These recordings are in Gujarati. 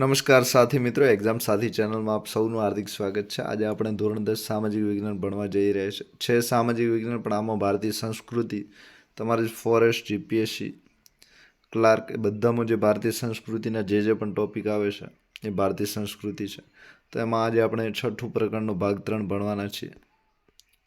નમસ્કાર સાથી મિત્રો એક્ઝામ સાથી ચેનલમાં આપ સૌનું હાર્દિક સ્વાગત છે. આજે આપણે ધોરણ દસ સામાજિક વિજ્ઞાન ભણવા જઈ રહ્યા છે. સામાજિક વિજ્ઞાન, પણ આમાં ભારતીય સંસ્કૃતિ, તમારી ફોરેસ્ટ જીપીએસસી ક્લાર્ક એ બધામાં જે ભારતીય સંસ્કૃતિના જે જે પણ ટોપિક આવે છે, એ ભારતીય સંસ્કૃતિ છે. તો એમાં આજે આપણે છઠ્ઠું પ્રકરણનો ભાગ ત્રણ ભણવાના છીએ.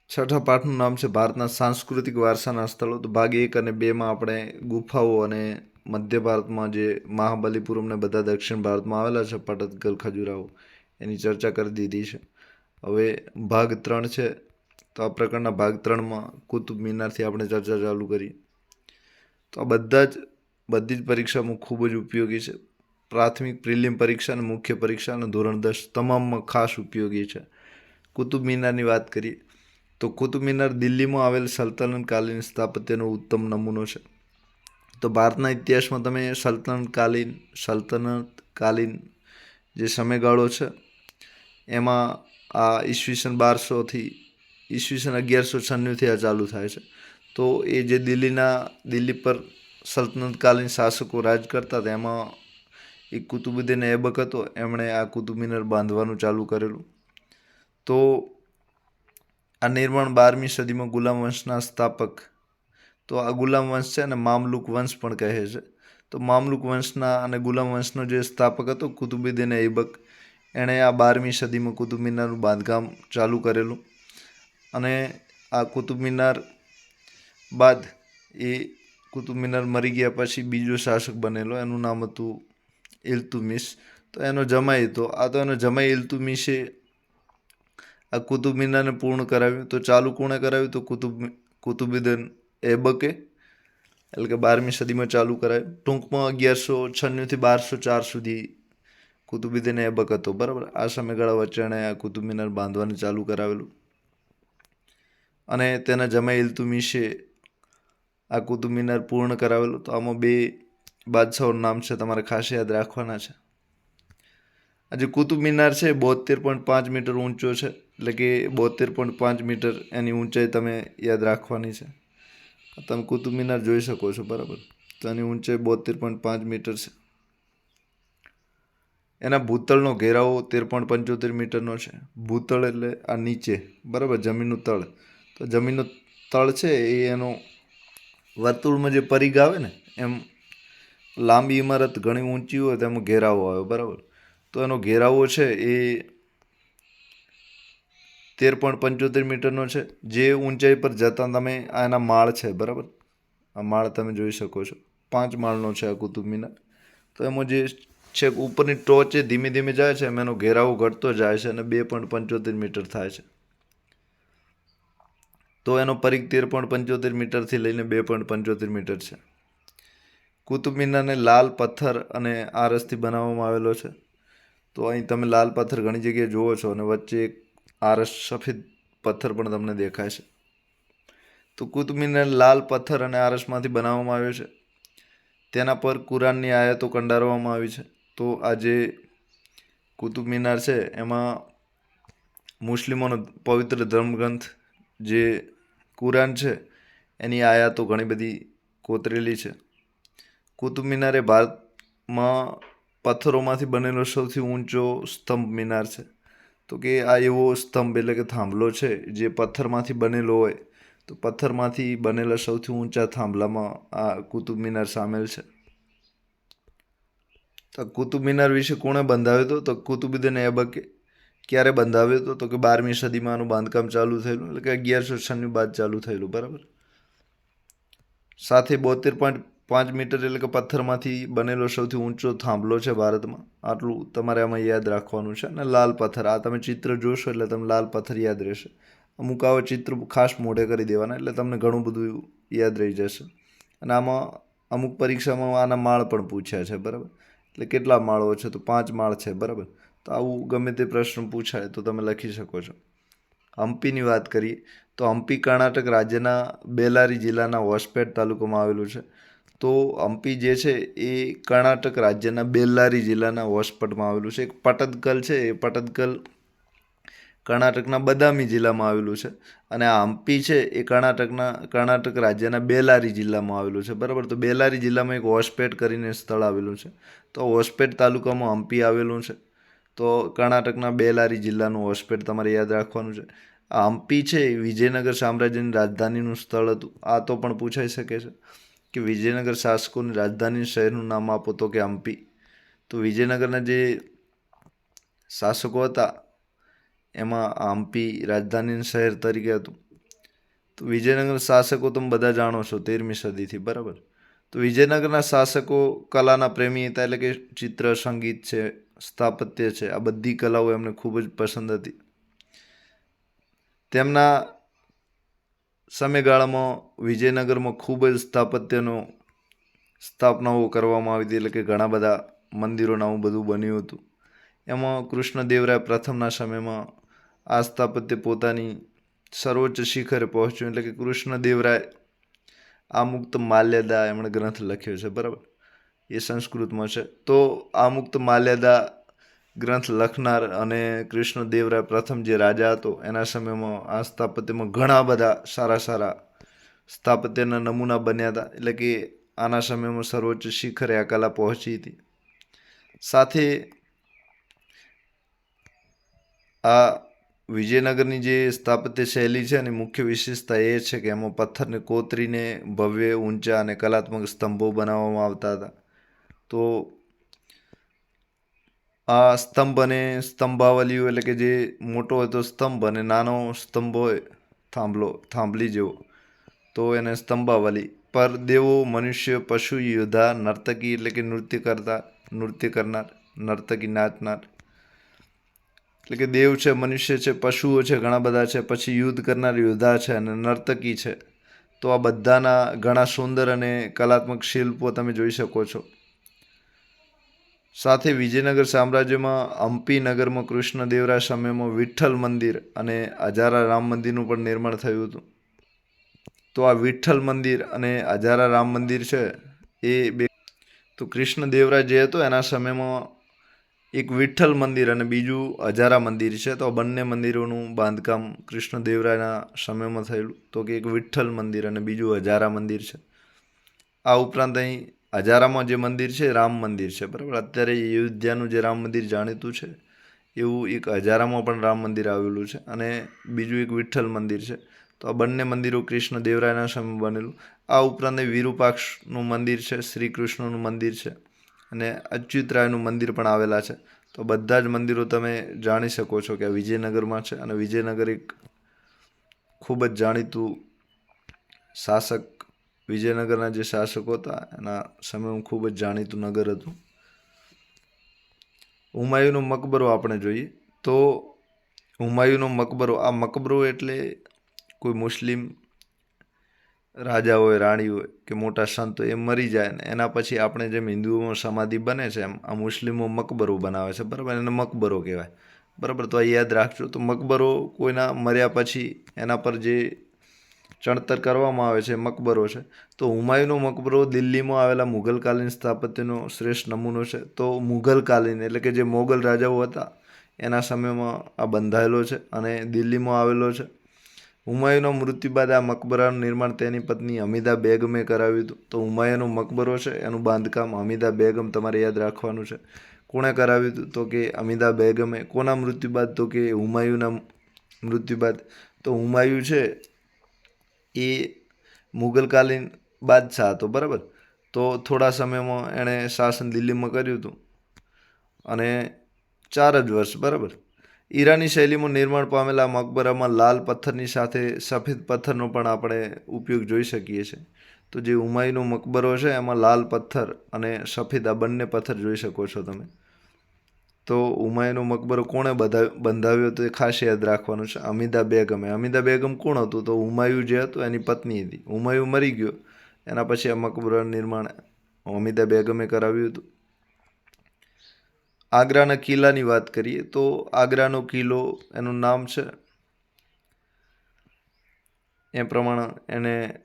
છઠ્ઠા પાઠનું નામ છે, ભારતના સાંસ્કૃતિક વારસાના સ્થળો. તો ભાગ એક અને બેમાં આપણે ગુફાઓ અને મધ્ય ભારતમાં જે મહાબલીપુરમ ને બધા દક્ષિણ ભારતમાં આવેલા છે પટદકલ ખજુરાહો એની ચર્ચા કરી દીધી છે. હવે ભાગ ત્રણ છે, તો આ પ્રકારના ભાગ ત્રણમાં કુતુબ મિનારથી આપણે ચર્ચા ચાલુ કરી તો આ બધા જ, બધી જ પરીક્ષામાં ખૂબ જ ઉપયોગી છે. પ્રાથમિક પ્રિલિમ પરીક્ષા અને મુખ્ય પરીક્ષા અને ધોરણ દસ તમામમાં ખાસ ઉપયોગી છે. કુતુબ મિનારની વાત કરીએ, તો કુતુબ મિનાર દિલ્હીમાં આવેલ સલ્તનતકાલીન સ્થાપત્યનો ઉત્તમ નમૂનો છે. તો ભારતના ઇતિહાસમાં તમે સલ્તનતકાલીન સલ્તનતકાલીન જે સમયગાળો છે, એમાં આ ઈસવીસન બારસોથી ઈસવીસન અગિયારસો છન્નુંથી આ ચાલુ થાય છે. તો એ જે દિલ્હીના, દિલ્હી પર સલ્તનતકાલીન શાસકો રાજ કરતા હતા, એમાં એક કુતુબુદ્દીન એબક હતો, એમણે આ કુતુબ મિનર બાંધવાનું ચાલુ કરેલું. તો આ નિર્માણ બારમી સદીમાં ગુલામ વંશના સ્થાપક તો આ ગુલામ વંશ છે અને મામલુક વંશ પણ કહે છે. તો મામલુક વંશના અને ગુલામ વંશનો જે સ્થાપક હતો કુતુબુદ્દીન ઐબક, એણે આ બારમી સદીમાં કુતુબ મિનારનું બાંધકામ ચાલુ કરેલું અને આ કુતુબ મિનાર બાદ એ કુતુબ મિનાર મરી ગયા પછી બીજો શાસક બનેલો, એનું નામ હતું ઇલ્તુમિસ તો એનો જમાઈ હતો. આ તો એનો જમાઈ ઇલ્તુમિસે આ કુતુબ મિનારને પૂર્ણ કરાવ્યું. તો ચાલુ કોણે કરાવ્યું? તો કુતુબ, કુતુબુદ્દીન એબકે એટલે કે બારમી સદીમાં ચાલુ કરાયું. ટૂંકમાં અગિયારસો છન્નુંથી બારસો ચાર સુધી કુતુબુદ્દીન એબક હતો. બરાબર? આ સમયગાળા વચ્ચે એણે આ કુતુબ મિનાર બાંધવાનું ચાલુ કરાવેલું. અને તેના જમાઈ ઇલ્તુમિશે આ કુતુબ મિનાર પૂર્ણ કરાવેલું. તો આમાં બે બાદશાહોનું નામ છે, તમારે ખાસ યાદ રાખવાના છે. આજે કુતુબ મિનાર છે બોતેર પોઈન્ટ પાંચ મીટર ઊંચો છે. એટલે કે બોતેર પોઈન્ટ પાંચ મીટર એની ઊંચાઈ તમે યાદ રાખવાની છે. તમે કુતુબ મિનાર જોઈ શકો છો, બરાબર? તો એની ઊંચાઈ બોતેર પોઈન્ટ પાંચ મીટર છે. એના ભૂતળનો ઘેરાવો તેર પોઈન્ટ પંચોતેર મીટરનો છે. ભૂતળ એટલે આ નીચે, બરાબર? જમીનનું તળ. તો જમીનનું તળ છે એ એનો વર્તુળમાં જે પરિઘ આવે ને, એમ લાંબી ઇમારત ઘણી ઊંચી હોય તેમાં ઘેરાવો આવે, બરાબર? તો એનો ઘેરાવો છે એ તેર પોઈન્ટ પંચોતેર મીટરનો છે. જે ઊંચાઈ પર જતાં તમે આ એના માળ છે, બરાબર? આ માળ તમે જોઈ શકો છો. પાંચ માળનો છે આ કુતુબ મિનાર. તો એમાં જે છેક ઉપરની ટોચે ધીમે ધીમે જાય છે, એમ એનો ઘેરાવો ઘટતો જાય છે અને બે પોઈન્ટ પંચોતેર મીટર થાય છે. તો એનો પરીખ તેર પોઈન્ટ પંચોતેર મીટરથી લઈને બે પોઈન્ટ પંચોતેર મીટર છે. કુતુબ મિનારને લાલ પથ્થર અને આરસથી બનાવવામાં આવેલો છે. તો અહીં તમે લાલ પથ્થર ઘણી જગ્યાએ જુઓ છો અને વચ્ચે એક આરસ સફેદ પથ્થર પણ તમને દેખાય છે. તો કુતુબ મિનાર લાલ પથ્થર અને આરસમાંથી બનાવવામાં આવ્યો છે. તેના પર કુરાનની આયતો કંડારવામાં આવી છે. તો આ જે કુતુબ મિનાર છે, એમાં મુસ્લિમોનો પવિત્ર ધર્મગ્રંથ જે કુરાન છે, એની આયાતો ઘણી બધી કોતરેલી છે. કુતુબ મિનાર એ ભારતમાં પથ્થરોમાંથી બનેલો સૌથી ઊંચો સ્તંભ મિનાર છે. તો કે આ એવો સ્તંભ એટલે કે થાંભલો છે, જે પથ્થરમાંથી બનેલો હોય, તો પથ્થરમાંથી બનેલા સૌથી ઊંચા થાંભલામાં આ કુતુબ મિનાર સામેલ છે. તો કુતુબ મિનાર વિશે કોણે બંધાવ્યો હતો તો કુતુબુદ્દીન એબકે ક્યારે બંધાવ્યો હતો તો કે બારમી સદીમાં આનું બાંધકામ ચાલુ થયેલું, એટલે કે અગિયારસો છન્નું બાદ ચાલુ થયેલું, બરાબર? સાથે બોતેર પોઈન્ટ પાંચ મીટર એટલે કે પથ્થરમાંથી બનેલો સૌથી ઊંચો થાંભલો છે ભારતમાં. આટલું તમારે આમાં યાદ રાખવાનું છે અને લાલ પથ્થર. આ તમે ચિત્ર જોશો એટલે તમને લાલ પથ્થર યાદ રહેશે. અમુક આવા ચિત્ર ખાસ મોઢે કરી દેવાના એટલે તમને ઘણું બધું યાદ રહી જશે. અને આમાં અમુક પરીક્ષામાં આના માળ પણ પૂછ્યા છે, બરાબર? એટલે કેટલા માળો છે? તો પાંચ માળ છે, બરાબર? તો આવું ગમે તે પ્રશ્ન પૂછાય તો તમે લખી શકો છો. હમ્પીની વાત કરીએ તો હમ્પી કર્ણાટક રાજ્યના બેલારી જિલ્લાના હોસ્પેટ તાલુકામાં આવેલું છે. તો હમ્પી જે છે એ કર્ણાટક રાજ્યના બેલ્લારી જિલ્લાના હોસ્પટમાં આવેલું છે. એક પટદકલ છે, એ પટદકલ કર્ણાટકના બદામી જિલ્લામાં આવેલું છે. અને આ હમ્પી છે એ કર્ણાટકના, કર્ણાટક રાજ્યના બેલારી જિલ્લામાં આવેલું છે. બરાબર? તો બેલારી જિલ્લામાં એક હોસપેટ કરીને સ્થળ આવેલું છે. તો હોસપેટ તાલુકામાં હમ્પી આવેલું છે. તો કર્ણાટકના બેલારી જિલ્લાનું હોસપેટ તમારે યાદ રાખવાનું છે. આ હમ્પી છે વિજયનગર સામ્રાજ્યની રાજધાનીનું સ્થળ હતું. આ તો પણ પૂછાઈ શકે છે. કે વિજયનગર શાસકોને રાજધાની શહેરનું નામ આપો તો કે હમ્પી તો વિજયનગરના જે શાસકો હતા, એમાં હમ્પી રાજધાની શહેર તરીકે હતું. તો વિજયનગર શાસકો તમે બધા જાણો છો, તેરમી સદીથી, બરાબર? તો વિજયનગરના શાસકો કલાના પ્રેમી હતા એટલે કે ચિત્ર, સંગીત છે, સ્થાપત્ય છે, આ બધી કલાઓ એમને ખૂબ જ પસંદ હતી. તેમના સમયગાળામાં વિજયનગરમાં ખૂબ જ સ્થાપત્યનો સ્થાપનાઓ કરવામાં આવી હતી. એટલે કે ઘણા બધા મંદિરોને બધું બન્યું હતું. એમાં કૃષ્ણદેવરાય પ્રથમના સમયમાં આ સ્થાપત્ય પોતાની સર્વોચ્ચ શિખરે પહોંચ્યું. એટલે કે કૃષ્ણદેવરાય આ મુક્ત માલ્યદા એમણે ગ્રંથ લખ્યો છે. બરાબર? એ સંસ્કૃતમાં છે. તો આ મુક્ત માલ્યદા ગ્રંથ લખનાર અને કૃષ્ણદેવરાય પ્રથમ જે રાજા હતો, એના સમયમાં આ સ્થાપત્યમાં ઘણા બધા સારા સારા સ્થાપત્યના નમૂના બન્યા હતા. એટલે કે આના સમયમાં સર્વોચ્ચ શિખરે આ કલા પહોંચી હતી. સાથે આ વિજયનગરની જે સ્થાપત્ય શૈલી છે એની મુખ્ય વિશેષતા એ છે કે એમાં પથ્થરને કોતરીને ભવ્ય, ઊંચા અને કલાત્મક સ્તંભો બનાવવામાં આવતા હતા. તો આ સ્તંભ અને સ્તંભાવલીઓ એટલે કે જે મોટો હોય તો સ્તંભ અને નાનો સ્તંભ હોય થાંભલો, થાંભલી જેવો, તો એને સ્તંભાવલી. પર દેવો, મનુષ્ય, પશુ, યોદ્ધા, નર્તકી એટલે કે નૃત્ય કરતા, નૃત્ય કરનાર, નર્તકી નાચનાર. એટલે કે દેવ છે, મનુષ્ય છે, પશુઓ છે, ઘણા બધા છે, પછી યુદ્ધ કરનાર યોદ્ધા છે અને નર્તકી છે. તો આ બધાના ઘણા સુંદર અને કલાત્મક શિલ્પો તમે જોઈ શકો છો. સાથે વિજયનગર સામ્રાજ્યમાં હમ્પી નગરમાં કૃષ્ણદેવરાય સમયમાં વિઠ્ઠલ મંદિર અને હજારા રામ મંદિરનું પણ નિર્માણ થયું હતું. તો આ વિઠ્ઠલ મંદિર અને હજારા રામ મંદિર છે, એ બે તો કૃષ્ણદેવરાય જે હતો એના સમયમાં એક વિઠ્ઠલ મંદિર અને બીજું હજારા મંદિર છે. તો બંને મંદિરોનું બાંધકામ કૃષ્ણદેવરાયના સમયમાં થયેલું. તો કે એક વિઠ્ઠલ મંદિર અને બીજું હજારા મંદિર છે. આ ઉપરાંત અહીં હજારામાં જે મંદિર છે, રામ મંદિર છે, બરાબર? અત્યારે અયોધ્યાનું જે રામ મંદિર જાણીતું છે, એવું એક હજારામાં પણ રામ મંદિર આવેલું છે અને બીજું એક વિઠ્ઠલ મંદિર છે. તો આ બંને મંદિરો કૃષ્ણદેવરાયના સમય બનેલું. આ ઉપરાંત વિરૂપાક્ષનું મંદિર છે શ્રી કૃષ્ણનું મંદિર છે અને અચ્યુતરાયનું મંદિર પણ આવેલા છે. તો બધા જ મંદિરો તમે જાણી શકો છો કે વિજયનગરમાં છે અને વિજયનગર એક ખૂબ જ જાણીતું શાસક વિજયનગરના જે શાસકો હતા, એના સમયમાં ખૂબ જ જાણીતું નગર હતું. હુમાયુનો મકબરો આપણે જોઈએ તો હુમાયુનો મકબરો, આ મકબરો એટલે કોઈ મુસ્લિમ રાજા હોય રાણી હોય કે મોટા સંત હોય એ મરી જાય ને એના પછી આપણે જેમ હિન્દુઓમાં સમાધિ બને છે એમ, આ મુસ્લિમો મકબરો બનાવે છે. બરાબર, એને મકબરો કહેવાય. બરાબર, તો આ યાદ રાખજો, તો મકબરો કોઈના મર્યા પછી એના પર જે ચણતર કરવામાં આવે છે, મકબરો છે. તો હુમાયુનો મકબરો દિલ્હીમાં આવેલા મુઘલકાલીન સ્થાપત્યનો શ્રેષ્ઠ નમૂનો છે. તો મુઘલકાલીન એટલે કે જે મોગલ રાજાઓ હતા, એના સમયમાં આ બંધાયેલો છે અને દિલ્હીમાં આવેલો છે. હુમાયુના મૃત્યુ બાદ આ મકબરાનું નિર્માણ તેની પત્ની હમીદા બેગમે કરાવ્યું હતું. તો હુમાયુનો મકબરો છે, એનું બાંધકામ અમિદા બેગમ તમારે યાદ રાખવાનું છે. કોણે કરાવ્યું હતું? તો કે અમિદા બેગમે. કોના મૃત્યુ બાદ? તો કે હુમાયુના મૃત્યુ બાદ. તો હુમાયુ છે એ મુગલકાલીન બાદશાહ હતો, બરાબર? તો થોડા સમયમાં એણે શાસન દિલ્હીમાં કર્યું હતું અને ચાર જ વર્ષ, બરાબર? ઈરાની શૈલીમાં નિર્માણ પામેલા મકબરામાં લાલ પથ્થરની સાથે સફેદ પથ્થરનો પણ આપણે ઉપયોગ જોઈ શકીએ છીએ. તો જે હુમાયુનો મકબરો છે, એમાં લાલ પથ્થર અને સફેદ આ બંને પથ્થર જોઈ શકો છો તમે. તો હુમાયુનો મકબરો કોણે બધા બંધાવ્યો તો એ ખાસ યાદ રાખવાનું છે. અમિતા બેગમે. અમિતા બેગમ કોણ હતું? તો હુમાયુ જે હતો એની પત્ની હતી. હુમાયુ મરી ગયો. એના પછી આ મકબરાનું નિર્માણ અમિતા બેગમે કરાવ્યું હતું. આગ્રાના કિલ્લાની વાત કરીએ તો આગ્રાનો કિલ્લો એનું નામ છે. એ પ્રમાણે એને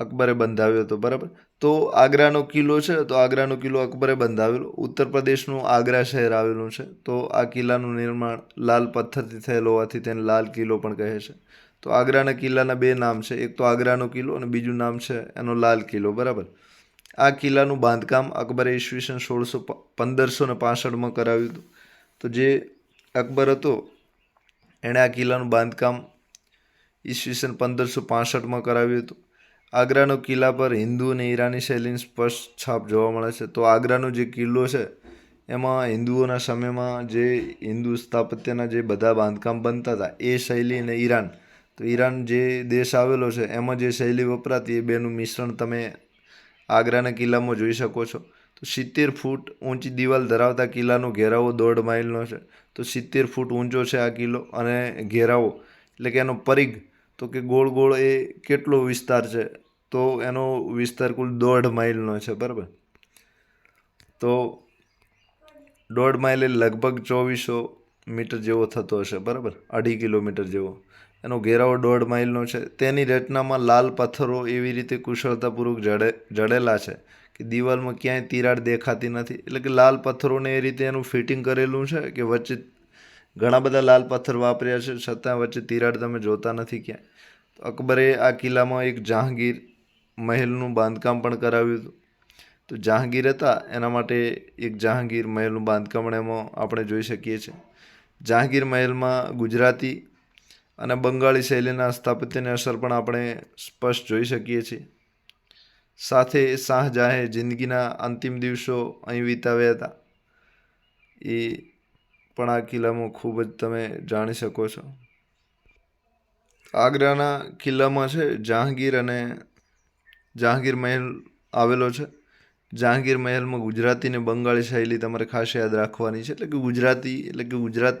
અકબરે બંધાવ્યો હતો. બરાબર? તો આગ્રાનો કિલ્લો છે, તો આગ્રાનો કિલ્લો અકબરે બંધાવેલો. ઉત્તર પ્રદેશનું આગ્રા શહેર આવેલું છે, તો આ કિલ્લાનું નિર્માણ લાલ પથ્થરથી થયેલો હોવાથી તેને લાલ કિલ્લો પણ કહે છે. તો આગ્રાના કિલ્લાના બે નામ છે, એક તો આગ્રાનો કિલ્લો અને બીજું નામ છે એનો લાલ કિલ્લો, બરાબર? આ કિલ્લાનું બાંધકામ અકબરે ઈસવીસન સોળસો પંદરસો ને પાસઠમાં કરાવ્યું હતું. તો જે અકબર હતો, એણે આ કિલ્લાનું બાંધકામ ઈસવીસન પંદરસો પાસઠમાં કરાવ્યું હતું. આગ્રાનો કિલ્લા પર હિન્દુ અને ઈરાની શૈલીની સ્પષ્ટ છાપ જોવા મળે છે. તો આગ્રાનો જે કિલ્લો છે, એમાં હિન્દુઓના સમયમાં જે હિન્દુ સ્થાપત્યના જે બધા બાંધકામ બનતા હતા, એ શૈલી અને ઈરાન, તો ઈરાન જે દેશ આવેલો છે, એમાં જે શૈલી વપરાતી એ બેનું મિશ્રણ તમે આગ્રાના કિલ્લામાં જોઈ શકો છો. તો સિત્તેર ફૂટ ઊંચી દિવાલ ધરાવતા કિલ્લાનો ઘેરાવો દોઢ માઇલનો છે. તો સિત્તેર ફૂટ ઊંચો છે આ કિલ્લો અને ઘેરાવો, એટલે કે એનો પરિઘ તો કે ગોળ ગોળ એ કેટલો વિસ્તાર છે? તો એનો વિસ્તાર કુલ દોઢ માઇલનો છે, બરાબર? તો દોઢ માઇલ એ લગભગ ચોવીસો મીટર જેવો થતો હશે, બરાબર? અઢી કિલોમીટર જેવો. એનો ઘેરાવો દોઢ માઇલનો છે. તેની રચનામાં લાલ પથ્થરો એવી રીતે કુશળતાપૂર્વક જડે, જડેલા છે કે દિવાલમાં ક્યાંય તિરાડ દેખાતી નથી. એટલે કે લાલ પથ્થરોને એ રીતે એનું ફિટિંગ કરેલું છે કે વચ્ચે ઘણા બધા લાલ પથ્થર વાપર્યા છે, છતાં વચ્ચે તિરાડ તમે જોતા નથી ક્યાંય. તો અકબરે આ કિલ્લામાં એક જહાંગીર મહેલનું બાંધકામ પણ કરાવ્યું હતું. તો જહાંગીર હતા, એના માટે એક જહાંગીર મહેલનું બાંધકામ એમાં આપણે જોઈ શકીએ છીએ. જહાંગીર મહેલમાં ગુજરાતી અને બંગાળી શૈલીના સ્થાપત્યની અસર પણ આપણે સ્પષ્ટ જોઈ શકીએ છીએ. સાથે શાહજહાએ જિંદગીના અંતિમ દિવસો અહીં વિતાવ્યા હતા. એ પણ આ કિલ્લામાં ખૂબ જ તમે જાણી શકો છો. આગ્રાના કિલ્લામાં છે જહાંગીર અને જહાંગીર મહેલ આવેલો છે. જહાંગીર મહેલમાં ગુજરાતી ને બંગાળી શૈલી તમારે ખાસ યાદ રાખવાની છે. એટલે કે ગુજરાતી, એટલે કે ગુજરાત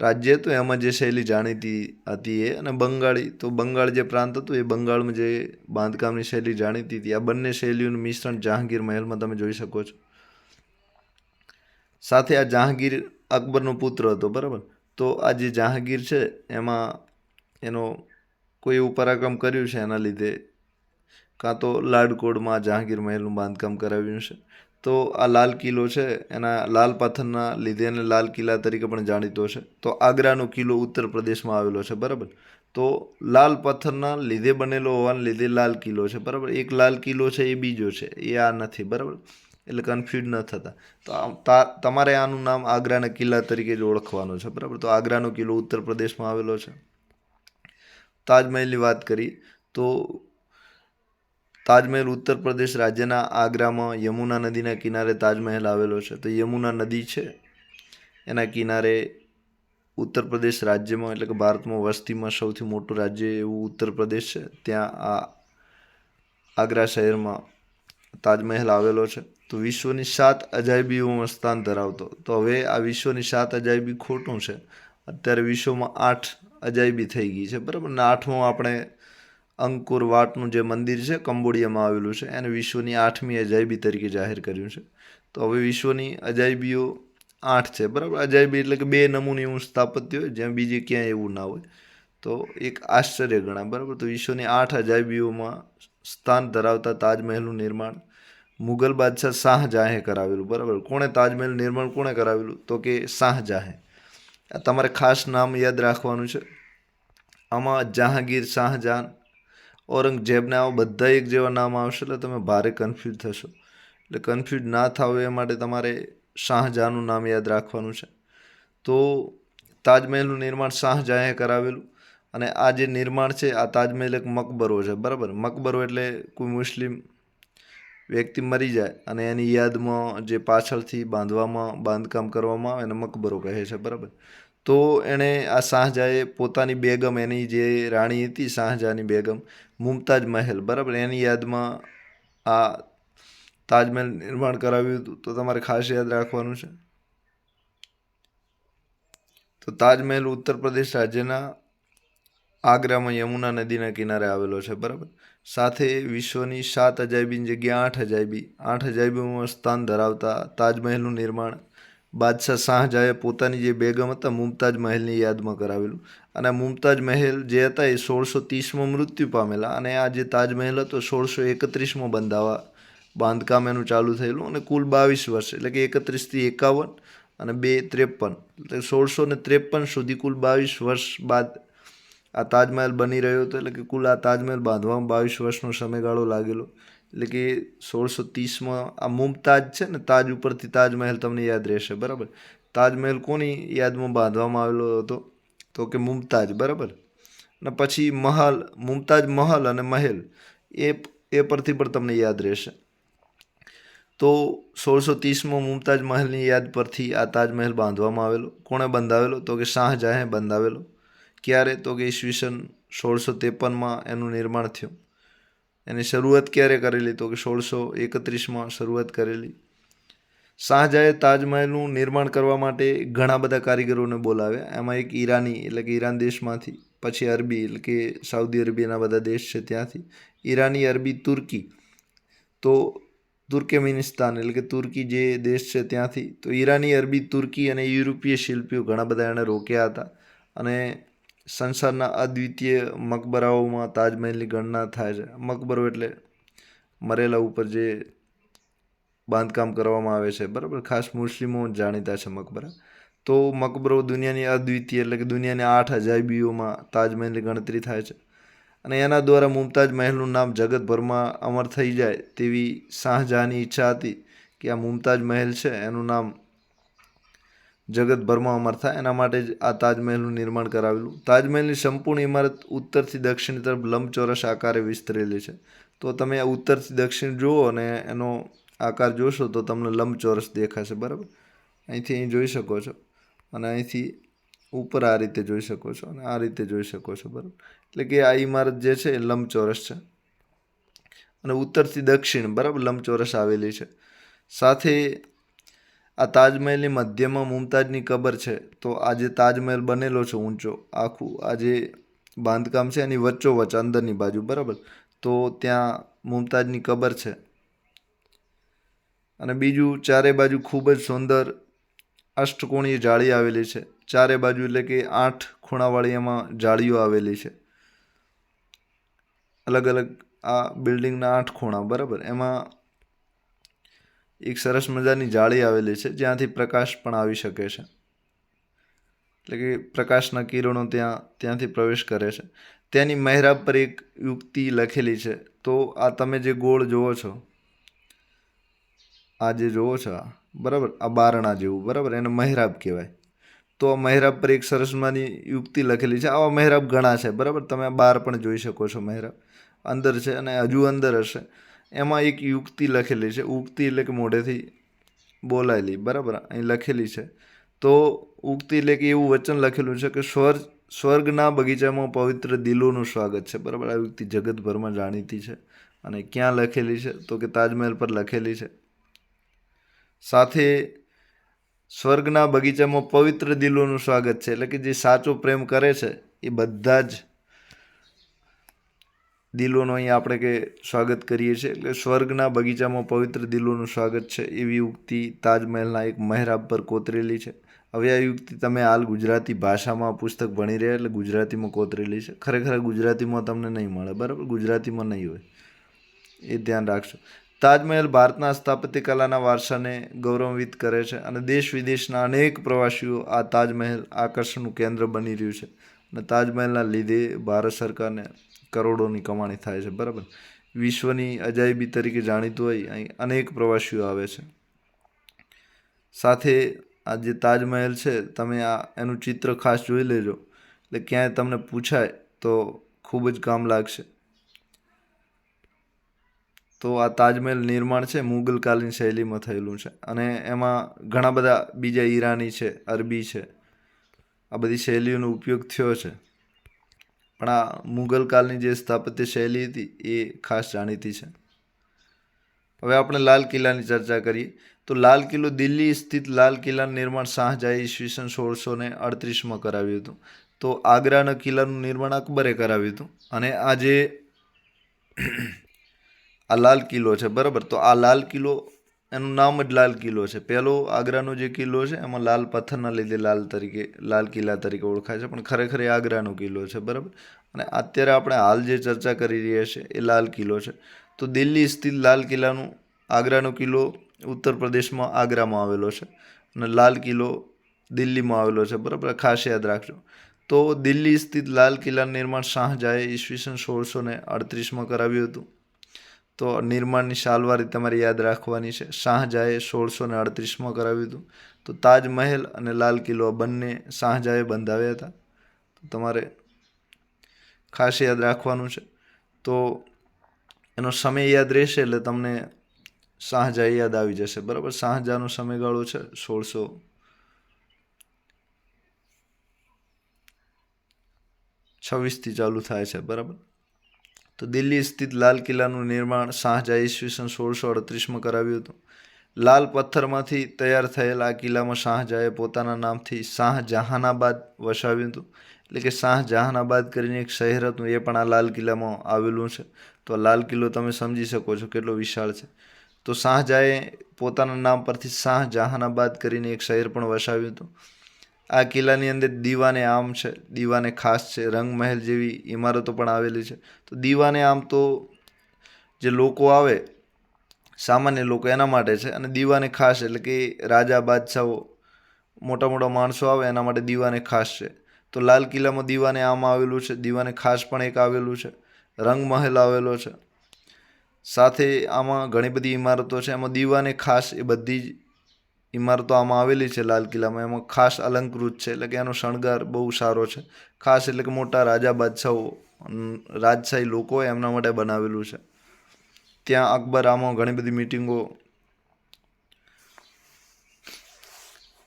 રાજ્ય હતું એમાં જે શૈલી જાણીતી હતી એ અને બંગાળી, તો બંગાળ જે પ્રાંત હતું એ બંગાળમાં જે બાંધકામની શૈલી જાણીતી હતી. આ બંને શૈલીઓનું મિશ્રણ જહાંગીર મહેલમાં તમે જોઈ શકો છો. સાથે આ જહાંગીર અકબરનો પુત્ર હતો, બરાબર? તો આ જે જહાંગીર છે, એમાં એનો કોઈ એવું પરાક્રમ કર્યું છે એના લીધે? કાં તો લાડકોડમાં જહાંગીર મહેલનું બાંધકામ કરાવ્યું છે? તો આ લાલ કિલ્લો છે, એના લાલ પથ્થરના લીધે એને લાલ કિલ્લા તરીકે પણ જાણીતો છે. તો આગ્રાનો કિલ્લો ઉત્તર પ્રદેશમાં આવેલો છે, બરાબર? તો લાલ પથ્થરના લીધે બનેલો હોવાને લીધે લાલ કિલ્લો છે, બરાબર? એક લાલ કિલ્લો છે, એ બીજો છે, એ આ નથી, બરાબર? એટલે કન્ફ્યુઝ ન થતા. તો તમારે આનું નામ આગ્રાના કિલ્લા તરીકે જ ઓળખવાનું છે, બરાબર? તો આગ્રાનો કિલ્લો ઉત્તર પ્રદેશમાં આવેલો છે. તાજમહેલની વાત કરી તો તાજમહેલ ઉત્તર પ્રદેશ રાજ્યના આગ્રામાં યમુના નદીના કિનારે તાજમહેલ આવેલો છે. તો યમુના નદી છે, એના કિનારે ઉત્તર પ્રદેશ રાજ્યમાં, એટલે કે ભારતમાં વસ્તીમાં સૌથી મોટું રાજ્ય એવું ઉત્તર પ્રદેશ છે. ત્યાં આ, આગ્રા શહેરમાં તાજમહેલ આવેલો છે. તો વિશ્વની સાત અજાયબીઓમાં સ્થાન ધરાવતો. તો હવે આ વિશ્વની સાત અજાયબી ખોટું છે. અત્યારે વિશ્વમાં આઠ અજાયબી થઈ ગઈ છે, બરાબર? ને આઠમું આપણે અંકુર વાટનું જે મંદિર છે, કંબોડિયામાં આવેલું છે, એને વિશ્વની આઠમી અજાયબી તરીકે જાહેર કર્યું છે. તો હવે વિશ્વની અજાયબીઓ આઠ છે, બરાબર? અજાયબી એટલે કે બે નમૂને એવું સ્થાપત્ય હોય, જ્યાં બીજે ક્યાંય એવું ના હોય. તો એક આશ્ચર્ય ગણાય બરાબર? તો વિશ્વની આઠ અજાયબીઓમાં સ્થાન ધરાવતા તાજમહેલનું નિર્માણ મુગલ બાદશાહ શાહજહાંએ કરાવેલું, બરાબર? કોણે તાજમહેલ નિર્માણ કોણે કરાવેલું? તો કે શાહજહાંએ આ તમારે ખાસ નામ યાદ રાખવાનું છે. આમાં જહાંગીર શાહજહાન, ઔરંગઝેબને આવા બધા એક જેવા નામ આવશે એટલે તમે ભારે કન્ફ્યુઝ થશો. એટલે કન્ફ્યુઝ ના થાવ એ માટે તમારે શાહજહાંનું નામ યાદ રાખવાનું છે. તો તાજમહેલનું નિર્માણ શાહજહાંએ કરાવેલું અને આ જે નિર્માણ છે, આ તાજમહેલ એક મકબરો છે, બરાબર? મકબરો એટલે કોઈ મુસ્લિમ વ્યક્તિ મરી જાય અને એની યાદમાં જે પાછળથી બાંધવામાં, બાંધકામ કરવામાં આવે, એને મકબરો કહે છે, બરાબર? તો એણે આ શાહજહાએ પોતાની બેગમ, એની જે રાણી હતી શાહજહાની બેગમ, મુમતાજ મહેલ, બરાબર? એની યાદમાં આ તાજમહેલ નિર્માણ કરાવ્યું હતું. તો તમારે ખાસ યાદ રાખવાનું છે? તો તાજમહેલ ઉત્તર પ્રદેશ રાજ્યના આગ્રામાં યમુના નદીના કિનારે આવેલો છે, બરાબર? સાથે વિશ્વની સાત અજાયબીની જગ્યાએ આઠ અજાયબી. આઠ અજાયબીમાં સ્થાન ધરાવતા તાજમહેલનું નિર્માણ બાદશાહ શાહજહાએ પોતાની જે બેગમ હતા, મુમતાજ મહેલની યાદમાં કરાવેલું. અને મુમતાજ મહેલ જે હતા એ સોળસો ત્રીસમાં મૃત્યુ પામેલા અને આ જે તાજમહેલ હતો સોળસો એકત્રીસમાં બંધાવા બાંધકામ એનું ચાલુ થયેલું અને કુલ બાવીસ વર્ષ, એટલે કે એકત્રીસથી એકાવન અને બે ત્રેપન. એટલે સોળસો ને ત્રેપન સુધી કુલ બાવીસ વર્ષ બાદ આ તાજમહેલ બની રહ્યો હતો એટલે કે કુલ આ તાજમહેલ બાંધવામાં બાવીસ વર્ષનો સમયગાળો લાગેલો. એટલે કે સોળસો ત્રીસમાં આ મુમતાજ છે ને, તાજ ઉપરથી તાજમહેલ તમને યાદ રહેશે, બરાબર? તાજમહેલ કોની યાદમાં બાંધવામાં આવેલો હતો? તો કે મુમતાજ, બરાબર? અને પછી મહલ, મુમતાજ મહલ અને મહેલ, એ એ પરથી પણ તમને યાદ રહેશે. તો સોળસો ત્રીસમાં મુમતાજ મહેલની યાદ પરથી આ તાજમહેલ બાંધવામાં આવેલો. કોણે બંધાવેલો? તો કે શાહજહાંએ બંધાવેલો. ક્યારે તો કે ઈસવીસન સોળસો ત્રેપનમાં એનું નિર્માણ થયું. એની શરૂઆત ક્યારે કરેલી તો કે સોળસો એકત્રીસમાં શરૂઆત કરેલી. શાહજહાએ તાજમહેલનું નિર્માણ કરવા માટે ઘણા બધા કારીગરોને બોલાવ્યા. એમાં એક ઈરાની એટલે કે ઈરાન દેશમાંથી, પછી અરબી એટલે કે સાઉદી અરેબિયાના બધા દેશ છે ત્યાંથી. ઈરાની, અરબી, તુર્કી. તો તુર્કેમિનિસ્તાન એટલે કે તુર્કી જે દેશ છે ત્યાંથી. તો ઈરાની, અરબી, તુર્કી અને યુરોપીય શિલ્પીઓ ઘણા બધા એણે રોક્યા હતા. અને સંસારના અદ્વિતીય મકબરાઓમાં તાજમહેલની ગણના થાય છે. મકબરો એટલે મરેલા ઉપર જે બાંધકામ કરવામાં આવે છે, બરાબર? ખાસ મુસ્લિમો જાણીતા છે મકબરા. તો મકબરો દુનિયાની અદ્વિતીય એટલે કે દુનિયાની આઠ અજાયબીઓમાં તાજમહેલની ગણતરી થાય છે. અને એના દ્વારા મુમતાજ મહેલનું નામ જગતભરમાં અમર થઈ જાય તેવી શાહજહાંની ઈચ્છા હતી કે આ મુમતાજ મહેલ છે, એનું નામ જગતભરમાં અમર થાય. એના માટે જ આ તાજમહેલનું નિર્માણ કરાવેલું. તાજમહેલની સંપૂર્ણ ઇમારત ઉત્તરથી દક્ષિણ તરફ લંબચોરસ આકારે વિસ્તરેલી છે. તો તમે આ ઉત્તરથી દક્ષિણ જુઓ અને એનો આકાર જોશો તો તમને લંબચોરસ દેખાશે, બરાબર? અહીંથી અહીં જોઈ શકો છો. અને અહીંથી ઉપર આ રીતે જોઈ શકો છો અને આ રીતે જોઈ શકો છો, બરાબર? એટલે કે આ ઇમારત જે છે એ લંબચોરસ છે. અને ઉત્તરથી દક્ષિણ, બરાબર? લંબચોરસ આવેલી છે. સાથે આ તાજમહેલની મધ્યમાં મુમતાજની કબર છે. તો આ જે તાજમહેલ બનેલો છે ઊંચો. આખું આ જે બાંધકામ છે એની વચ્ચોવચ્ચ અંદરની બાજુ, બરાબર? તો ત્યાં મુમતાજની કબર છે. અને બીજું ચારે બાજુ ખૂબ જ સુંદર અષ્ટકોણીય જાળી આવેલી છે. ચારે બાજુ એટલે કે આઠ ખૂણાવાળી એમાં જાળીઓ આવેલી છે. અલગ અલગ આ બિલ્ડિંગના આઠ ખૂણા, બરાબર? એમાં એક સરસ મજાની જાળી આવેલી છે, જ્યાંથી પ્રકાશ પણ આવી શકે છે. એટલે કે પ્રકાશના કિરણો ત્યાં, ત્યાંથી પ્રવેશ કરે છે. તેની મહેરાબ પર એક યુક્તિ લખેલી છે, તો આ તમે જે ગોળ જુઓ છો, આ જે જુઓ છો, આ, બરાબર? આ બારણા જેવું, બરાબર? એને મહેરાબ કહેવાય. તો આ મહેરાબ પર એક સરસમાની યુક્તિ લખેલી છે. આવા મહેરાબ ઘણા છે, બરાબર? તમે બાર પણ જોઈ શકો છો મહેરાબ. અંદર છે અને હજુ અંદર હશે. એમાં એક યુક્તિ લખેલી છે. ઉક્તિ એટલે કે મોઢેથી બોલાયેલી. બરાબર? અહીં લખેલી છે. તો ઉક્તિ એટલે કે એવું વચન લખેલું છે કે સ્વર્ગ સ્વર્ગના બગીચામાં પવિત્ર દિલોનું સ્વાગત છે. બરાબર? આ યુક્તિ જગતભરમાં જાણીતી છે અને ક્યાં લખેલી છે? તો કે તાજમહેલ પર લખેલી છે. સાથે સ્વર્ગના બગીચામાં પવિત્ર દિલોનું સ્વાગત છે. એટલે કે જે સાચો પ્રેમ કરે છે એ બધા જ દિલોનો અહીં આપણે કે સ્વાગત કરીએ છીએ. એટલે સ્વર્ગના બગીચામાં પવિત્ર દિલોનું સ્વાગત છે એવી ઉક્તિ તાજમહેલના એક મહેરાબ પર કોતરેલી છે. હવે આ યુક્તિ તમે હાલ ગુજરાતી ભાષામાં પુસ્તક ભણી રહ્યા એટલે ગુજરાતીમાં કોતરેલી છે. ખરેખર ગુજરાતીમાં તમને નહીં મળે, બરાબર? ગુજરાતીમાં નહીં હોય. એ ધ્યાન રાખશો તાજમહેલ ભારતના સ્થાપત્ય કલાના વારસાને ગૌરવાન્વિત કરે છે અને દેશ વિદેશના અનેક પ્રવાસીઓ આ તાજમહેલ આકર્ષણનું કેન્દ્ર બની રહ્યું છે. અને તાજમહેલના લીધે ભારત સરકારને કરોડોની કમાણી થાય છે, બરાબર? વિશ્વની અજાયબી તરીકે જાણીતું હોય, અહીં અનેક પ્રવાસીઓ આવે છે. સાથે આ જે તાજમહેલ છે, તમે આ એનું ચિત્ર ખાસ જોઈ લેજો. એટલે ક્યાંય તમને પૂછાય તો ખૂબ જ કામ લાગશે. તો આ તાજમહેલ નિર્માણ છે, મુગલકાલીન શૈલીમાં થયેલું છે. અને એમાં ઘણા બધા બીજા ઈરાની છે, અરબી છે આ બધી શૈલીઓનો ઉપયોગ થયો છે. પણ આ મુગલ કાળની જે સ્થાપત્ય શૈલી હતી એ ખાસ જાણીતી છે. હવે આપણે લાલ કિલ્લાની ચર્ચા કરીએ. તો લાલ કિલ્લો દિલ્હી સ્થિત લાલ કિલ્લાનું નિર્માણ શાહજહાએ ઈસવીસન સોળસો ને અડત્રીસમાં કરાવ્યું હતું. તો આગ્રાના કિલ્લાનું નિર્માણ અકબરે કરાવ્યું હતું. અને આ જે આ લાલ કિલ્લો છે, બરાબર? તો આ લાલ કિલ્લો એનું નામ જ લાલ કિલ્લો છે. પહેલો આગ્રાનો જે કિલ્લો છે, એમાં લાલ પથ્થરના લીધે લાલ તરીકે, લાલ કિલ્લા તરીકે ઓળખાય છે, પણ ખરેખર એ આગ્રાનો કિલ્લો છે, બરાબર? અને અત્યારે આપણે હાલ જે ચર્ચા કરી રહ્યા છીએ એ લાલ કિલ્લો છે. તો દિલ્હી સ્થિત લાલ કિલ્લાનું આગ્રાનો કિલ્લો ઉત્તર પ્રદેશમાં આગ્રામાં આવેલો છે અને લાલ કિલ્લો દિલ્હીમાં આવેલો છે, બરાબર? ખાસ યાદ રાખજો. તો દિલ્હી સ્થિત લાલ કિલ્લાનું નિર્માણ શાહજહાએ ઈસવીસન સોળસો ને અડત્રીસમાં કરાવ્યું હતું. તો નિર્માણની સાલવારી તમારે યાદ રાખવાની છે. શાહજહાએ સોળસો ને અડત્રીસમાં કરાવ્યું હતું. તો તાજમહેલ અને લાલ કિલ્લો બંને શાહજહાએ બંધાવ્યા હતા. તમારે ખાસ યાદ રાખવાનું છે. તો એનો સમય યાદ રહેશે એટલે તમને શાહજહાં યાદ આવી જશે. બરાબર? શાહજહાનો સમયગાળો છે સોળસો છવ્વીસથી ચાલુ થાય છે. બરાબર? તો દિલ્હી સ્થિત લાલ કિલ્લાનું નિર્માણ શાહજહાં ઈસવીસન સોળસો અડત્રીસમાં કરાવ્યું હતું. લાલ પથ્થરમાંથી તૈયાર થયેલ આ કિલ્લામાં શાહજહાએ પોતાના નામથી શાહજહાનાબાદ વસાવ્યું હતું. એટલે કે શાહજહાનાબાદ કરીને એક શહેર હતું, એ પણ આ લાલ કિલ્લામાં આવેલું છે. તો લાલ કિલ્લો તમે સમજી શકો છો કેટલો વિશાળ છે. તો શાહજહાએ પોતાના નામ પરથી શાહજહાનાબાદ કરીને એક શહેર પણ વસાવ્યું હતું. આ કિલ્લાની અંદર દીવાને આમ છે, દીવાને ખાસ છે, રંગમહેલ જેવી ઇમારતો પણ આવેલી છે. તો દીવાને આમ તો જે લોકો આવે, સામાન્ય લોકો એના માટે છે અને દીવાને ખાસ એટલે કે રાજા, બાદશાહો, મોટા મોટા માણસો આવે એના માટે દીવાને ખાસ છે. તો લાલ કિલ્લામાં દીવાને આમ આવેલું છે, દીવાને ખાસ પણ એક આવેલું છે, રંગમહેલ આવેલો છે. સાથે આમાં ઘણી બધી ઇમારતો છે, એમાં દીવાને ખાસ એ બધી જ ઇમારતો આમાં આવેલી છે લાલ કિલ્લામાં. એમાં ખાસ અલંકૃત છે. એટલે કે એનો શણગાર બહુ સારો છે. ખાસ એટલે કે મોટા રાજા બાદશાહો રાજશાહી લોકો એમના માટે બનાવેલું છે. ત્યાં અકબર આમાં ઘણી બધી મિટિંગો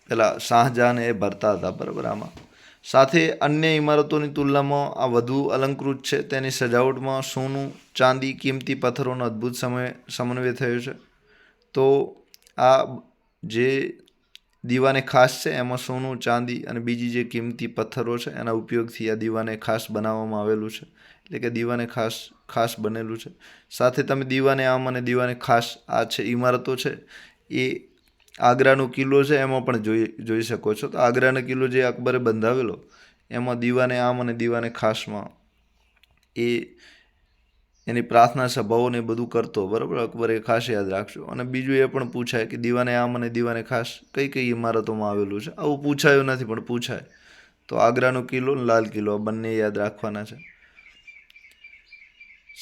પેલા શાહજહાન એ ભરતા હતા બરાબર આમાં. સાથે અન્ય ઇમારતોની તુલનામાં આ વધુ અલંકૃત છે. તેની સજાવટમાં સોનું, ચાંદી, કિંમતી પથ્થરોનો અદ્ભુત સમય સમન્વય થયો છે. તો આ જે દીવાને ખાસ છે, એમાં સોનું, ચાંદી અને બીજી જે કિંમતી પથ્થરો છે, એના ઉપયોગથી આ દીવાને ખાસ બનાવવામાં આવેલું છે. એટલે કે દીવાને ખાસ ખાસ બનેલું છે. સાથે તમે દીવાને આમ અને દીવાને ખાસ આ છે ઇમારતો છે, એ આગ્રાનો કિલ્લો છે, એમાં પણ જોઈ જોઈ શકો છો. તો આગ્રાનો કિલ્લો જે અકબરે બંધાવેલો, એમાં દીવાને આમ અને દીવાને ખાસમાં એ એની પ્રાર્થના સભાઓને બધું કરતો, બરાબર? અકબરે ખાસ યાદ રાખજો. અને બીજું એ પણ પૂછાય કે દીવાને આમ અને દીવાને ખાસ કઈ કઈ ઇમારતોમાં આવેલું છે? આવું પૂછાયું નથી, પણ પૂછાય. તો આગ્રાનો કિલ્લો અને લાલ કિલ્લો, આ બંને યાદ રાખવાના છે.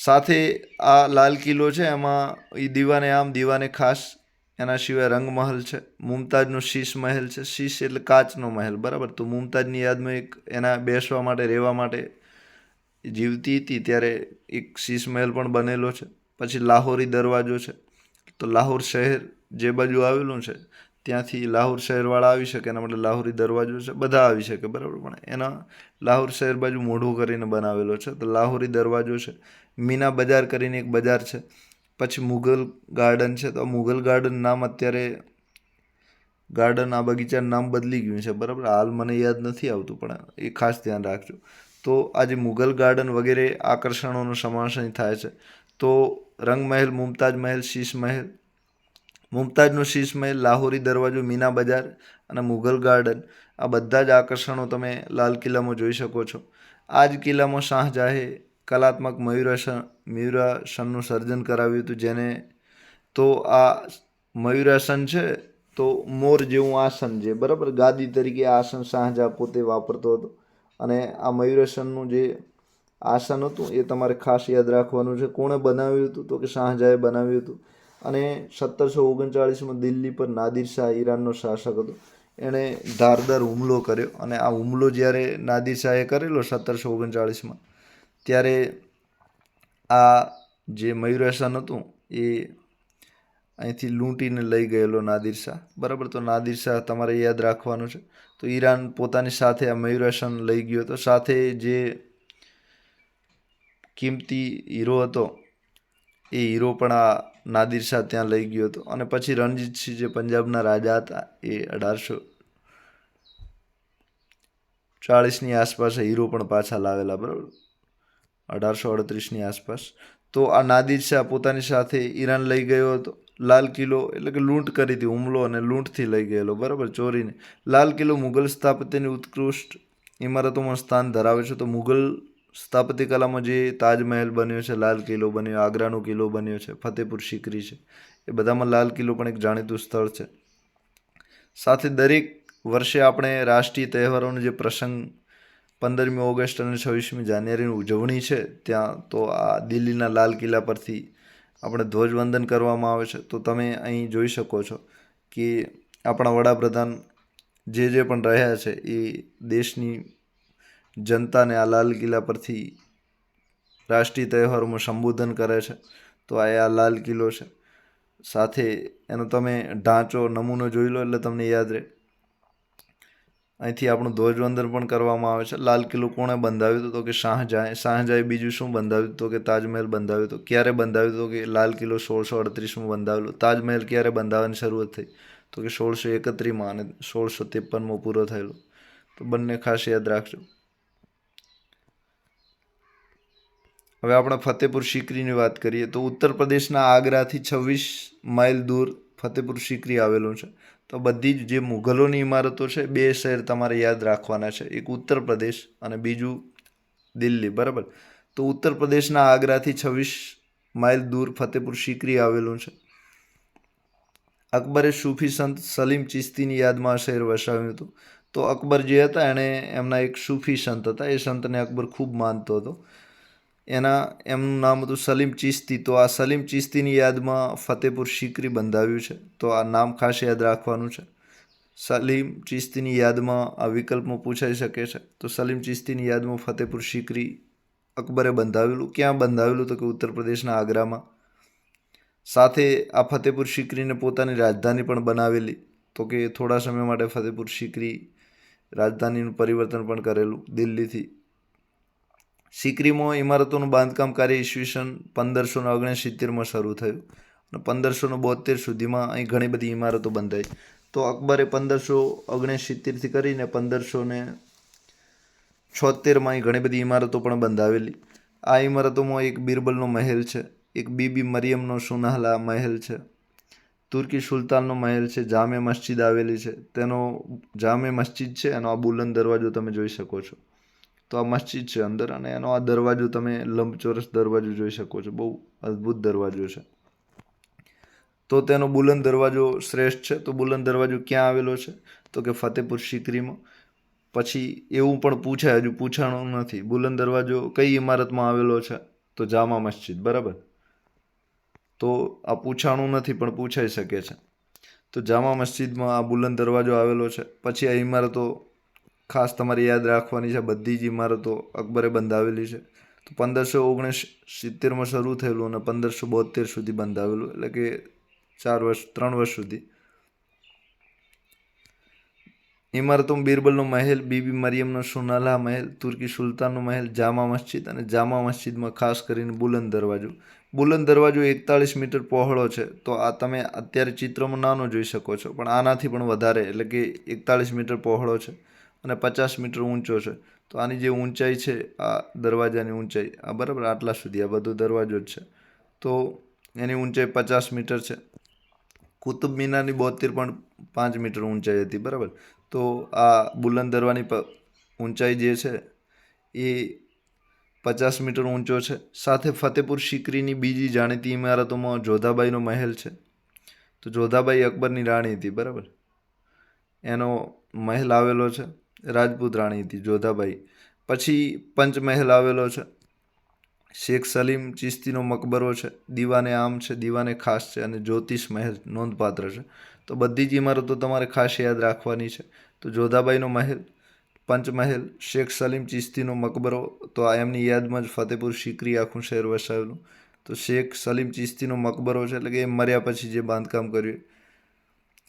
સાથે આ લાલ કિલ્લો છે, એમાં એ દીવાને આમ, દીવાને ખાસ, એના સિવાય રંગમહલ છે. મુમતાજનો શીશ મહેલ છે. શીશ એટલે કાચનો મહેલ, બરાબર? તો મુમતાજની યાદમાં એક એના બેસવા માટે, રહેવા માટે જીવતી હતી ત્યારે એક શીશ મહેલ પણ બનેલો છે. પછી લાહોરી દરવાજો છે. તો લાહોર શહેર જે બાજુ આવેલું છે, ત્યાંથી લાહોર શહેરવાળા આવી શકે, એના માટે લાહોરી દરવાજો છે, બધા આવી શકે, બરાબર? પણ એના લાહોર શહેર બાજુ મોઢું કરીને બનાવેલો છે. તો લાહોરી દરવાજો છે. મીના બજાર કરીને એક બજાર છે. પછી મુઘલ ગાર્ડન છે. તો મુઘલ ગાર્ડન નામ અત્યારે, ગાર્ડન આ બગીચાનું નામ બદલી ગયું છે, બરાબર? હાલ મને યાદ નથી આવતું, પણ એ ખાસ ધ્યાન રાખજો. તો આજે મુઘલ ગાર્ડન વગેરે આકર્ષણોનો સમાવેશ અહીં થાય છે. તો રંગમહેલ, મુમતાજ મહેલ, શીશ મહેલ. મુમતાજનો શીશ મહેલ, લાહોરી દરવાજો, મીના બજાર અને મુઘલ ગાર્ડન. આ બધા જ આકર્ષણો તમે લાલ કિલ્લામાં જોઈ શકો છો. આ જ કિલ્લામાં શાહજહાએ કલાત્મક મયુરાસન, મયુરાસનનું સર્જન કરાવ્યું હતું જેને તો આ મયુરાસન છે તો મોર જેવું આસન છે. બરાબર? ગાદી તરીકે આસન શાહજહાં પોતે વાપરતો હતો. અને આ મયુરેશનનું જે આસન હતું એ તમારે ખાસ યાદ રાખવાનું છે. કોણે બનાવ્યું હતું તો કે શાહજહાએ બનાવ્યું હતું. અને સત્તરસો ઓગણચાળીસમાં દિલ્હી પર નાદિર શાહ ઈરાનનો શાસક હતો. એણે ધારદાર હુમલો કર્યો અને આ હુમલો જ્યારે નાદિર શાહે કરેલો સત્તરસો ઓગણચાળીસમાં, ત્યારે આ જે મયુરાસન હતું એ અહીંથી લૂંટીને લઈ ગયેલો નાદિર શાહ. બરાબર? તો નાદિર શાહ તમારે યાદ રાખવાનું છે. તો ઈરાન પોતાની સાથે આ મયુરાસન લઈ ગયો હતો. સાથે જે કિંમતી હીરો હતો, એ હીરો પણ આ નાદિર શાહ ત્યાં લઈ ગયો હતો. અને પછી રણજીતસિંહ જે પંજાબના રાજા હતા, એ અઢારસો ચાળીસની આસપાસ હીરો પણ પાછા લાવેલા, બરાબર? અઢારસો અડત્રીસની આસપાસ. તો આ નાદિર શાહ પોતાની સાથે ઈરાન લઈ ગયો હતો. લાલ કિલ્લો એટલે કે લૂંટ કરી હતી, હુમલો અને લૂંટથી લઈ ગયેલો, બરાબર? ચોરીને. લાલ કિલ્લો મુગલ સ્થાપત્યની ઉત્કૃષ્ટ ઇમારતોમાં સ્થાન ધરાવે છે. તો મુગલ સ્થાપત્ય કલામાં જે તાજમહેલ બન્યો છે, લાલ કિલ્લો બન્યો, આગ્રાનો કિલ્લો બન્યો છે, ફતેપુર સિકરી છે, એ બધામાં લાલ કિલ્લો પણ એક જાણીતું સ્થળ છે. સાથે દરેક વર્ષે આપણે રાષ્ટ્રીય તહેવારોનો જે પ્રસંગ પંદરમી ઓગસ્ટ અને છવ્વીસમી જાન્યુઆરીની ઉજવણી છે, ત્યાં તો આ દિલ્હીના લાલ કિલ્લા પરથી આપણે ધ્વજવંદન કરવામાં આવે છે, તો તમે અહીં જોઈ શકો છો કે આપણા વડાપ્રધાન જે જે પણ રહ્યા છે, એ દેશની જનતાને આ લાલ કિલ્લા પરથી રાષ્ટ્રીય તહેવારોમાં સંબોધન કરે છે. તો આ એ આ લાલ કિલ્લો છે. સાથે એનો તમે ઢાંચો, નમૂનો જોઈ લો એટલે તમને યાદ રહે. અહીંથી આપણું ધ્વજવંદન પણ કરવામાં આવે છે. લાલ કિલ્લો કોણે બંધાવ્યું હતું તો કે શાહજહાં, શાહજહાંએ બીજું શું બંધાવ્યું તો કે તાજમહેલ બંધાવ્યું હતું? ક્યારે બંધાવ્યું તો કે લાલ કિલ્લો સોળસો અડત્રીસમાં બંધાવેલો તાજમહેલ ક્યારે બંધાવવાની શરૂઆત થઈ તો કે સોળસો એકત્રીસમાં અને સોળસો ત્રેપનમાં પૂરો થયેલો? તો બંને ખાસ યાદ રાખજો. હવે આપણે ફતેપુર સિકરીની વાત કરીએ તો ઉત્તર પ્રદેશના આગ્રાથી છવ્વીસ માઇલ દૂર ફતેપુર સિકરી આવેલું છે. તો બધી જ જે મુઘલોની ઇમારતો છે, બે શહેર તમારે યાદ રાખવાના છે. એક ઉત્તર પ્રદેશ અને બીજું દિલ્હી, બરાબર? તો ઉત્તર પ્રદેશના આગ્રાથી છવ્વીસ માઇલ દૂર ફતેપુર સિકરી આવેલું છે. અકબરે સૂફી સંત સલીમ ચિસ્તીની યાદમાં આ શહેર વસાવ્યું હતું. તો અકબર જે હતા, એણે એમના એક સૂફી સંત હતા. એ સંતને અકબર ખૂબ માનતો હતો. એના એમનું નામ હતું સલીમ ચિશ્તી. તો આ સલીમ ચિશ્તીની યાદમાં ફતેપુર શિકરી બંધાવ્યું છે. તો આ નામ ખાસ યાદ રાખવાનું છે. સલીમ ચિશ્તીની યાદમાં આ વિકલ્પમાં પૂછાઈ શકે છે. તો સલીમ ચિશ્તીની યાદમાં ફતેપુર શિકરી અકબરે બંધાવેલું. ક્યાં બંધાવેલું તો કે ઉત્તર પ્રદેશના આગ્રામાં. સાથે આ ફતેપુર શિકરીને પોતાની રાજધાની પણ બનાવેલી. તો કે થોડા સમય માટે ફતેપુર શિકરી રાજધાનીનું પરિવર્તન પણ કરેલું દિલ્હીથી. સિકરીમાં ઇમારતોનું બાંધકામ કાર્ય ઈસવીસન પંદરસો ને ઓગણસિત્તેરમાં શરૂ થયું અને પંદરસો બોતેર સુધીમાં અહીં ઘણી બધી ઇમારતો બંધાઈ. તો અકબરે પંદરસો ઓગણસિત્તેરથી કરીને પંદરસો ને છોતેરમાં અહીં ઘણી બધી ઇમારતો પણ બંધાવેલી. આ ઇમારતોમાં એક બિરબલનો મહેલ છે, એક બીબી મરિયમનો સુનહલા મહેલ છે, તુર્કી સુલતાનનો મહેલ છે, જામે મસ્જિદ આવેલી છે. તેનો જામે મસ્જિદ છે, એનો આ બુલંદ દરવાજો તમે જોઈ શકો છો. તો આ મસ્જિદ છે, અંદર અને એનો આ દરવાજો તમે લંબચોરસ દરવાજો જોઈ શકો છો, બહુ અદ્ભુત દરવાજો છે. તો તેનો બુલંદ દરવાજો શ્રેષ્ઠ છે, તો બુલંદ દરવાજો ક્યાં આવેલો છે? તો કે ફતેપુર સિકરીમાં. પછી એવું પણ પૂછાય, હજુ પૂછાણું નથી. બુલંદ દરવાજો કઈ ઇમારતમાં આવેલો છે? તો જામા મસ્જિદ, બરાબર? તો આ પૂછાણું નથી, પણ પૂછાઈ શકે છે. તો જામા મસ્જિદમાં આ બુલંદ દરવાજો આવેલો છે. પછી આ ઇમારતો ખાસ તમારે યાદ રાખવાની છે બધી જ ઇમારતો અકબરે બંધાવેલી છે. તો પંદરસો ઓગણીસ સિત્તેરમાં શરૂ થયેલું અને પંદરસો બોતેર સુધી બંધાવેલું, એટલે કે ચાર વર્ષ, ત્રણ વર્ષ સુધી. ઇમારતોમાં બિરબલનો મહેલ, બીબી મરિયમનો સોનાલા મહેલ, તુર્કી સુલતાનનો મહેલ, જામા મસ્જિદ અને જામા મસ્જિદમાં ખાસ કરીને બુલંદ દરવાજો. બુલંદ દરવાજો એકતાળીસ મીટર પહોળો છે, તો આ તમે અત્યારે ચિત્રમાં નાનો જોઈ શકો છો, પણ આનાથી પણ વધારે, એટલે કે એકતાળીસ મીટર પહોળો છે. અને પચાસ મીટર ઊંચો છે. તો આની જે ઊંચાઈ છે, આ દરવાજાની ઊંચાઈ, આ બરાબર આટલા સુધી, આ બધો દરવાજો જ છે. તો એની ઊંચાઈ પચાસ મીટર છે. કુતુબ મિનારની બોતેર પણ પાંચ મીટર ઊંચાઈ હતી, બરાબર. તો આ બુલંદ દરવાની ઊંચાઈ જે છે, એ પચાસ મીટર ઊંચો છે. સાથે ફતેપુર સિકરીની બીજી જાણીતી ઇમારતોમાં જોધાબાઈનો મહેલ છે. તો જોધાબાઈ અકબરની રાણી હતી, બરાબર. એનો મહેલ આવેલો છે. રાજપૂત રાણી હતી, જોધાબાઈ. પછી પંચમહેલ આવેલો છે. શેખ સલીમ ચિસ્તીનો મકબરો છે. દીવાને આમ છે, દીવાને ખાસ છે અને જ્યોતિષ મહેલ નોંધપાત્ર છે. તો બધી જ ઇમારતો તમારે ખાસ યાદ રાખવાની છે. તો જોધાબાઈનો મહેલ, પંચમહેલ, શેખ સલીમ ચિસ્તીનો મકબરો, તો આ એમની યાદમાં જ ફતેપુર સિકરી આખું શહેર વસાવેલું. તો શેખ સલીમ ચિસ્તીનો મકબરો છે, એટલે કે એ મર્યા પછી જે બાંધકામ કર્યું.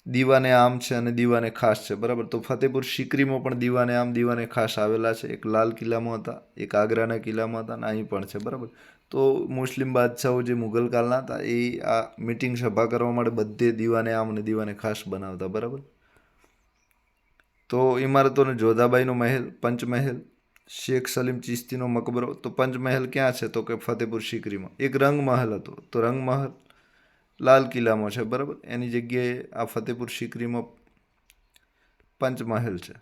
દીવાને આમ છે અને દીવાને ખાસ છે. બરાબર? તો ફતેપુર સિકરીમાં પણ દીવાને આમ, દીવાને ખાસ આવેલા છે. એક લાલ કિલ્લામાં હતા, એક આગ્રાના કિલ્લામાં હતા અને અહીં પણ છે. બરાબર? તો મુસ્લિમ બાદશાહો જે મુઘલ કાળના હતા, એ આ મિટિંગ સભા કરવા માટે બધે દીવાને આમ અને દીવાને ખાસ બનાવતા. બરાબર? તો ઇમારતોને જોધાબાઈનો મહેલ, પંચમહેલ, શેખ સલીમ ચિશ્તીનો મકબરો. તો પંચમહેલ ક્યાં છે? તો કે ફતેપુર સિકરીમાં એક રંગમહેલ હતો. તો રંગમહલ લાલ કિલ્લામાં છે, બરાબર? એની જગ્યાએ આ ફતેપુર સિકરીમાં પંચમહેલ છે.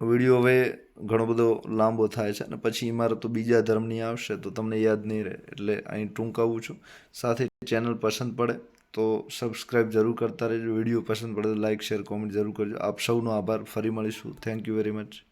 વીડિયો હવે ઘણો બધો લાંબો થાય છે અને પછી ઇમારતો બીજા ધર્મની આવશે તો તમને યાદ નહીં રહે, એટલે અહીં ટૂંકાવું છું. સાથે ચેનલ પસંદ પડે તો સબસ્ક્રાઈબ જરૂર કરતા રહેજો. વીડિયો પસંદ પડે તો લાઇક, શેર, કોમેન્ટ જરૂર કરજો. આપ સૌનો આભાર. ફરી મળીશું. Thank you very much